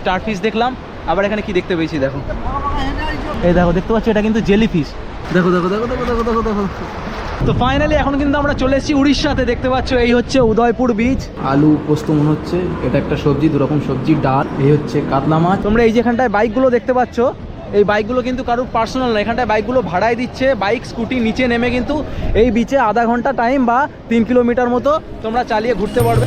Star fish দেখলাম, আবার এখানে কি দেখতে পেয়েছি দেখো। এই দেখো, দেখতে পাচ্ছ, এটা কিন্তু জেলি ফিশ দেখো দেখো দেখো দেখো দেখো দেখো দেখো। তো ফাইনালি এখন কিন্তু আমরা চলে এসেছি উড়িষ্যাতে, দেখতে পাচ্ছ, এই হচ্ছে উদয়পুর বীচ আলু পোস্ত মনে হচ্ছে, এটা একটা সবজি দু রকম সবজি, ডাল, এই হচ্ছে কাতলা মাছ। তোমরা এই যেখানটায় বাইকগুলো দেখতে পাচ্ছ, এই বাইকগুলো কিন্তু কারোর পার্সোনাল না, এখানটায় বাইকগুলো ভাড়ায় দিচ্ছে বাইক স্কুটি নিচে নেমে কিন্তু এই বিচে আধা ঘণ্টা টাইম বা তিন কিলোমিটার মতো তোমরা চালিয়ে ঘুরতে পারবে।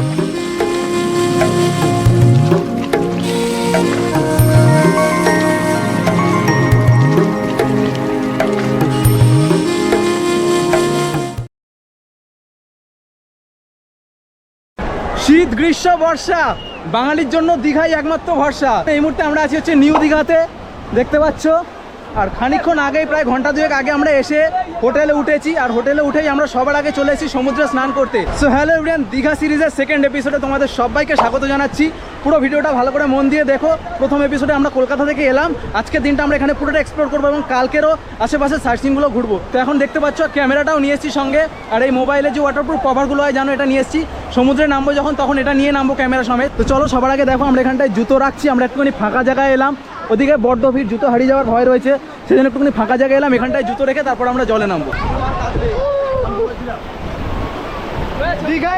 গ্রীষ্ম, বর্ষা। বাঙালির জন্য দীঘাই একমাত্র ভরসা এই মুহূর্তে আমরা আছি হচ্ছে নিউ দীঘাতে। দেখতে পাচ্ছ আর খানিকক্ষণ আগেই প্রায় ঘণ্টা দুয়েক আগে আমরা এসে হোটেলে উঠেছি, আর হোটেলে উঠেই আমরা সবার আগে চলে এসেছি সমুদ্রে স্নান করতে। সো হ্যালো এভরিয়ান দীঘা সিরিজের সেকেন্ড এপিসোডে তোমাদের সবাইকে স্বাগত জানাচ্ছি। পুরো ভিডিওটা ভালো করে মন দিয়ে দেখো। প্রথম এপিসোডে আমরা কলকাতা থেকে এলাম। আজকের দিনটা আমরা এখানে পুরোটা এক্সপ্লোর করব এবং কালকেরও আশেপাশে সার্চিংগুলো ঘুরবো। তো এখন দেখতে পাচ্ছ, ক্যামেরাটাও নিয়ে এসেছি সঙ্গে, আর এই মোবাইলে যে ওয়াটারপ্রুফ কভারগুলো হয়, জানো এটা নিয়ে এসেছি। সমুদ্রে নামবো যখন, তখন এটা নিয়ে নামবো ক্যামেরা সমেত। তো চলো সবার আগে দেখো, আমরা এখানটায় জুতো রাখছি, আমরা একটুখানি ফাঁকা জায়গায় এলাম। ওদিকে বড্ড ভিড়, জুতো হারিয়ে যাওয়ার ভয় রয়েছে সেই জন্য একটুখানি ফাঁকা জায়গায় এলাম, এখানটায় জুতো রেখে তারপর আমরা জলে নামবো দীঘা!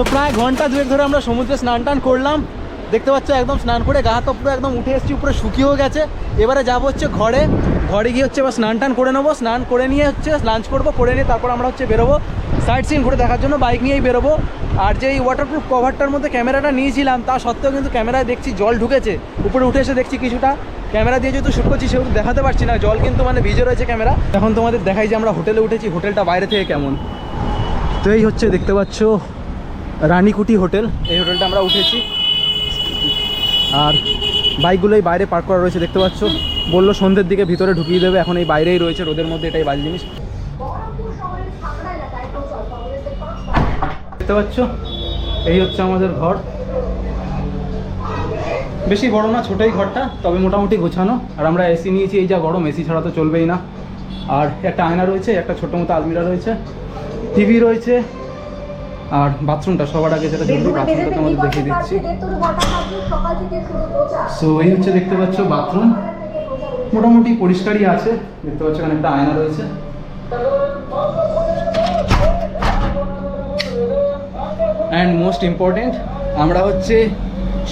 সো প্রায় ঘণ্টা দুয়েক ধরে আমরা সমুদ্রে স্নান টান করলাম। দেখতে পাচ্ছ একদম স্নান করে গা তো পুরো একদম উঠে এসেছি, উপরে শুকিয়েও গেছে। এবারে যাব হচ্ছে ঘরে। ঘরে গিয়ে হচ্ছে এবার স্নান টান করে নেব। স্নান করে নিয়ে হচ্ছে লাঞ্চ করব, করে নিয়ে তারপর আমরা হচ্ছে বেরোবো। সাইড সিন ঘুরে দেখার জন্য বাইক নিয়েই বেরোবো। আর যে এই ওয়াটারপ্রুফ কভারটার মধ্যে ক্যামেরাটা নিয়েছিলাম, তা সত্ত্বেও কিন্তু ক্যামেরায় দেখছি জল ঢুকেছে। উপরে উঠে এসে দেখছি কিছুটা। ক্যামেরা দিয়ে যেহেতু শ্যুট করছি, সেহেতু দেখাতে পারছি না। জল কিন্তু মানে ভিজে রয়েছে ক্যামেরা এখন তোমাদের দেখাই যে আমরা হোটেলে উঠেছি। হোটেলটা বাইরে থেকে কেমন? তো এই হচ্ছে দেখতে পাচ্ছ রানীকুটি হোটেল। এই হোটেলটা আমরা উঠেছি। আর বাইকগুলোই বাইরে পার্ক করা রয়েছে, দেখতে পাচ্ছ। বলল সন্ধ্যের দিকে ভিতরে ঢুকিয়ে দেবে, এখন এই বাইরেই রয়েছে রোদের মধ্যে, এটাই বাজে জিনিস। দেখতে পাচ্ছ? এই হচ্ছে আমাদের ঘর। বেশি বড় না, ছোটোই ঘরটা, তবে মোটামুটি গোছানো। আর আমরা এসি নিয়েছি, এই যা গরম, এসি ছাড়া তো চলবেই না। আর একটা আয়না রয়েছে, একটা ছোটো মতো আলমিরা রয়েছে। টিভি রয়েছে আর বাথরুমটা সবার আগে যেটা জরুরি বাথরুমটা তোমাদের দেখিয়ে দিচ্ছি। সো এই হচ্ছে দেখতে পাচ্ছ বাথরুম। মোটামুটি পরিষ্কারই আছে দেখতে পাচ্ছ এখানে একটা আয়না রয়েছে। অ্যান্ড মোস্ট ইম্পর্টেন্ট আমরা হচ্ছে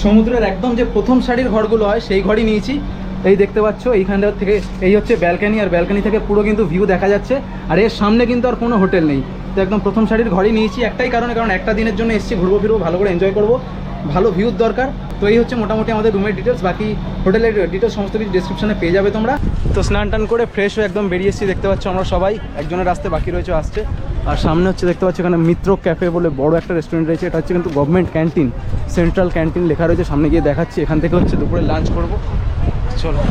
সমুদ্রের একদম যে প্রথম সারির ঘরগুলো হয় সেই ঘরই নিয়েছি। এই দেখতে পাচ্ছ এইখানটা থেকে এই হচ্ছে ব্যালকানি আর ব্যালকানি থেকে পুরো কিন্তু ভিউ দেখা যাচ্ছে। আর এর সামনে কিন্তু আর কোনো হোটেল নেই। তো একদম প্রথম শাড়ির ঘরই নিয়েছি একটাই কারণে, কারণ একটা দিনের জন্য এসেছি, ঘুরবো, ফিরবো, ভালো করে এনজয় করব, ভালো ভিউর দরকার। তো এই হচ্ছে মোটামুটি আমাদের রুমের ডিটেলস বাকি হোটেলের ডিটেলস সমস্ত কিছু ডিসক্রিপশনে পেয়ে যাবে তোমরা। তো স্নান টান করে ফ্রেশ হয়ে একদম বেরিয়ে এসেছি, দেখতে পাচ্ছ আমরা সবাই, একজনের রাস্তে বাকি রয়েছে আসছে। আর সামনে হচ্ছে দেখতে পাচ্ছ এখানে মিত্র ক্যাফে বলে বড় একটা রেস্টুরেন্ট রয়েছে, এটা হচ্ছে কিন্তু গভর্নমেন্ট ক্যান্টিন সেন্ট্রাল ক্যান্টিন লেখা রয়েছে, সামনে গিয়ে দেখাচ্ছি, এখান থেকে হচ্ছে দুপুরে লাঞ্চ করব। চলো।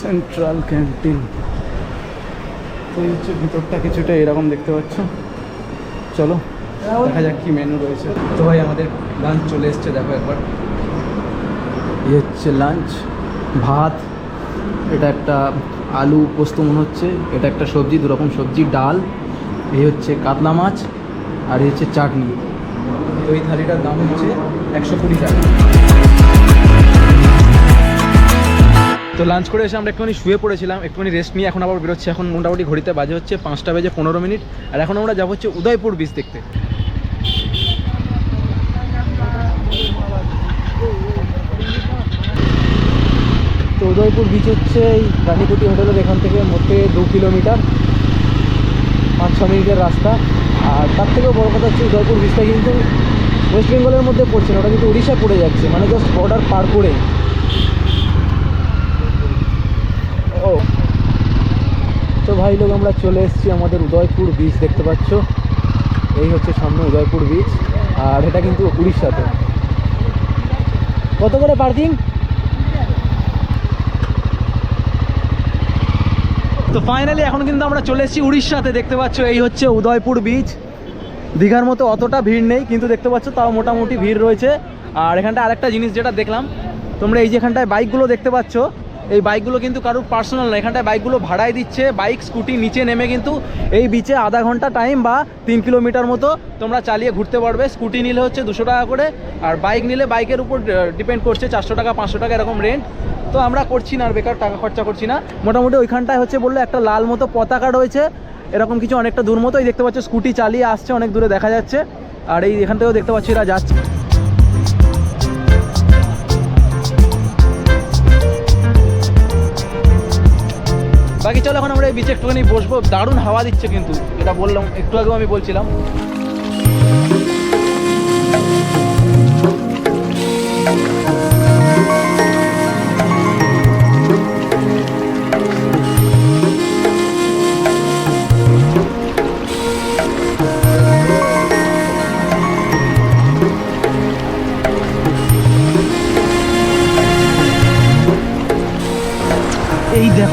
সেন্ট্রাল ক্যান্টিন এই হচ্ছে ভিতরটা কিছুটা এরকম দেখতে পাচ্ছ। চলো, দেখা যাক কি মেনু রয়েছে। তো ভাই, আমাদের লাঞ্চ চলে এসছে, দেখো একবার। এই হচ্ছে লাঞ্চ ভাত, এটা একটা আলু পোস্ত মনে হচ্ছে, এটা একটা সবজি দু রকম সবজি, ডাল, এই হচ্ছে কাতলা মাছ, আর এই হচ্ছে চাটনি। তো এই থালিটার দাম হচ্ছে একশো কুড়ি টাকা। তো লাঞ্চ করে এসে আমরা একটুখানি শুয়ে পড়েছিলাম, একটুখানি রেস্ট নিয়ে এখন আবার বেরোচ্ছি। এখন মোটামুটি ঘড়িতে বাজে হচ্ছে পাঁচটা বেজে পনেরো মিনিট, আর এখন আমরা যাব হচ্ছে উদয়পুর বিচ দেখতে। তো উদয়পুর বিচ হচ্ছে এই রানীকুটি হোটেলের এখান থেকে মোটে দু কিলোমিটার পাঁচ ছ মিনিটের রাস্তা। আর তার থেকেও বড় কথা হচ্ছে উদয়পুর বিচটা কিন্তু ওয়েস্ট বেঙ্গলের মধ্যে পড়ছে না, ওটা কিন্তু উড়িষ্যা পড়ে যাচ্ছে মানে জাস্ট বর্ডার পার করে। ভাই লোক, আমরা চলে এসেছি আমাদের উদয়পুর বিচ দেখতে পাচ্ছ? এই হচ্ছে সামনে উদয়পুর বিচ আর এটা কিন্তু উড়িষ্যাতে। কত করে পার্কিং? তো ফাইনালি এখন কিন্তু আমরা চলে এসেছি উড়িষ্যাতে, দেখতে পাচ্ছ? এই হচ্ছে উদয়পুর বিচ দীঘার মতো অতটা ভিড় নেই, কিন্তু দেখতে পাচ্ছ তাও মোটামুটি ভিড় রয়েছে। আর এখানটা আরেকটা জিনিস যেটা দেখলাম, তোমরা এই যেখানটায় বাইকগুলো দেখতে পাচ্ছ এই বাইকগুলো কিন্তু কারোর পার্সোনাল না। এখানটায় বাইকগুলো ভাড়ায় দিচ্ছে, বাইক, স্কুটি নিচে নেমে কিন্তু এই বিচে আধা ঘণ্টা টাইম বা তিন কিলোমিটার মতো তোমরা চালিয়ে ঘুরতে পারবে। স্কুটি নিলে হচ্ছে দুশো টাকা করে, আর বাইক নিলে বাইকের উপর ডিপেন্ড করছে চারশো টাকা, পাঁচশো টাকা এরকম রেন্ট তো আমরা করছি না আর বেকার, টাকা খরচা করছি না। মোটামুটি ওইখানটায় হচ্ছে বলল একটা লাল মতো পতাকা রয়েছে। এরকম কিছু অনেকটা দূর মতো এই দেখতে পাচ্ছ, স্কুটি চালিয়ে আসছে, অনেক দূরে দেখা যাচ্ছে। আর এই এখান থেকেও দেখতে পাচ্ছি এরা যাচ্ছে। বাকি চলো, এখন আমরা এই বিচে একটুখানি বসবো। দারুণ হাওয়া দিচ্ছে কিন্তু। এটা বললাম, একটু আগেও আমি বলছিলাম।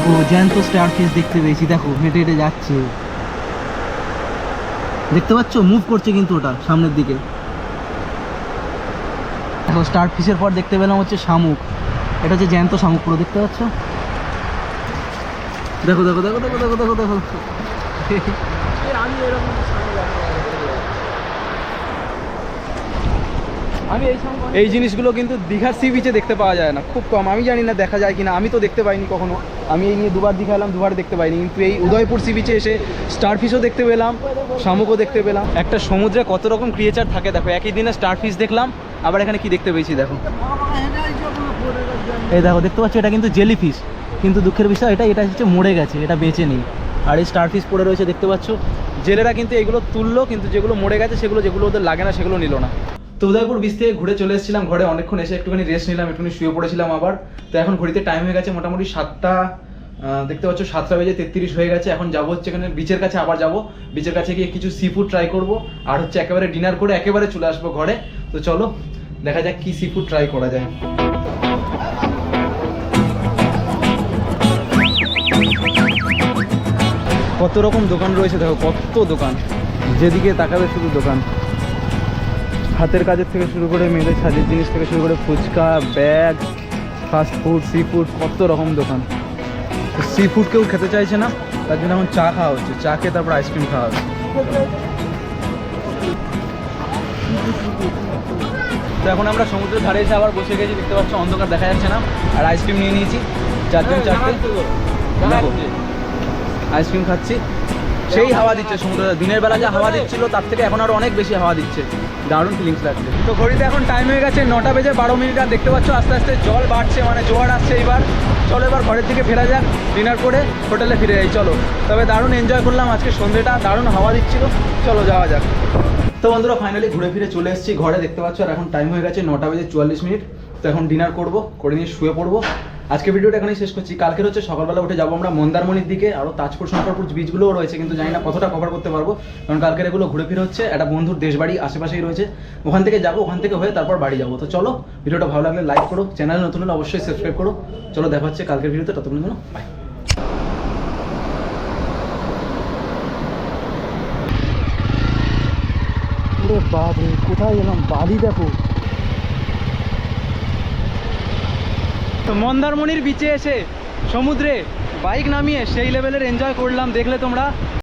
দেখো, জ্যান্ত স্টার ফিস দেখতে পেয়েছি, দেখো, হেঁটে হেঁটে যাচ্ছে। দেখতে পাচ্ছ? মুভ করছে কিন্তু ওটা, সামনের দিকে। দেখো স্টার ফিসের পর দেখতে পেলাম হচ্ছে শামুক। এটা হচ্ছে জ্যান্ত শামুক পুরো, দেখতে পাচ্ছ? দেখো দেখো দেখো দেখো দেখো দেখো দেখো। আমি এরকম এই জিনিসগুলো কিন্তু দীঘার সি বিচে দেখতে পাওয়া যায় না। খুব কম। আমি জানি না, দেখা যায় কিনা। আমি তো দেখতে পাইনি কখনো। আমি এই নিয়ে দুবার দীঘা এলাম দুবার দেখতে পাইনি। কিন্তু এই উদয়পুর সি বিচে এসে স্টার ফিশও দেখতে পেলাম, শামুকও দেখতে পেলাম। একটা সমুদ্রে কত রকম ক্রিয়েচার থাকে, দেখো। একই দিনে স্টার ফিশ দেখলাম, আবার এখানে কি দেখতে পেয়েছি, দেখো। এই দেখো, দেখতে পাচ্ছ? এটা কিন্তু জেলি ফিশ কিন্তু দুঃখের বিষয় এটা এটা হচ্ছে মরে গেছে, এটা বেঁচে নেই। আর এই স্টার ফিশ পড়ে রয়েছে, দেখতে পাচ্ছ? জেলেরা কিন্তু এগুলো তুললো, কিন্তু যেগুলো মরে গেছে, সেগুলো যেগুলো ওদের লাগে না, সেগুলো নিল না। তো উদয়পুর বিচ থেকে ঘুরে চলে এসেছিলাম ঘরে। অনেকক্ষণ এসে একটুখানি রেস্ট নিলাম, একটুখানি শুয়ে পড়েছিলাম আবার। তো এখন ঘড়িতে টাইম হয়ে গেছে মোটামুটি সাতটা দেখতে পাচ্ছ সাতটা বেজে তেত্রিশ হয়ে গেছে। এখন যাব হচ্ছে এখানে বিচের কাছে, আবার যাব। বিচের কাছে গিয়ে কিছু সি ফুড ট্রাই করব। আর হচ্ছে একেবারে ডিনার করে একেবারে চলে আসব ঘরে। তো চলো, দেখা যাক কি সি ফুড ট্রাই করা যায়। কত রকম দোকান রয়েছে দেখো, কত দোকান। যেদিকে তাকাবে শুধু দোকান। হাতের কাজের থেকে শুরু করে মেয়েদের সাজের জিনিস থেকে শুরু করে fuchka, bag fast food sea food কত রকম দোকান। সি ফুড কেউ খেতে চাইছে না, তার জন্য এখন চা খাওয়া হচ্ছে। চা খেয়ে তারপর আইসক্রিম খাওয়া হচ্ছে। তো এখন আমরা সমুদ্রের ধারে এসে আবার বসে গেছি, দেখতে পাচ্ছ, অন্ধকার দেখা যাচ্ছে না। আর আইসক্রিম নিয়ে নিয়েছি চারজন চারটে আইসক্রিম খাচ্ছি। সেই হাওয়া দিচ্ছে সমুদ্র দিনের বেলা যা হাওয়া দিচ্ছিল, তার থেকে এখন আরও অনেক বেশি হাওয়া দিচ্ছে। দারুণ ফিলিংস লাগছে। তো ঘড়িতে এখন টাইম হয়ে গেছে নটা বেজে বারো মিনিট, আর দেখতে পাচ্ছ আস্তে আস্তে জল বাড়ছে মানে জোয়ার আসছে এবার। চলো এবার ঘরের দিকে ফেরা যাক ডিনার করে হোটেলে ফিরে যাই, চলো। তবে দারুণ এনজয় করলাম আজকে সন্ধ্যেটা দারুণ হাওয়া দিচ্ছিল। চলো যাওয়া যাক। তো বন্ধুরা ফাইনালি ঘুরে ফিরে চলে এসেছি ঘরে, দেখতে পাচ্ছ আর এখন টাইম হয়ে গেছে নটা বেজে চুয়াল্লিশ মিনিট। তো এখন ডিনার করব, করে নিয়ে শুয়ে পড়ব। আজকে ভিডিওটা এখানেই শেষ করছি। কালকের হচ্ছে সকালবেলা উঠে যাব আমরা মন্দারমণির দিকে আরও তাজপুর শঙ্করপুর বিচগুলোও রয়েছে, কিন্তু জানি না কতটা কভার করতে পারব, কারণ কালকের এগুলো ঘুরে ফিরে হচ্ছে একটা বন্ধুর দেশ বাড়ি আশেপাশেই রয়েছে। ওখান থেকে যাব, ওখান থেকে হয়ে তারপর বাড়ি যাব। তো চলো, ভিডিওটা ভালো লাগলে লাইক করো চ্যানেল নতুন হলে অবশ্যই সাবস্ক্রাইব করো। চলো, দেখা হচ্ছে কালকের ভিডিওতে ততক্ষণ জন্য বাই বাপরে, কোথায় এলাম? বালি দেখো। তো মন্দারমণির বিচে এসে সমুদ্রে বাইক নামিয়ে সেই লেভেলের এনজয় করলাম। দেখলে তোমরা?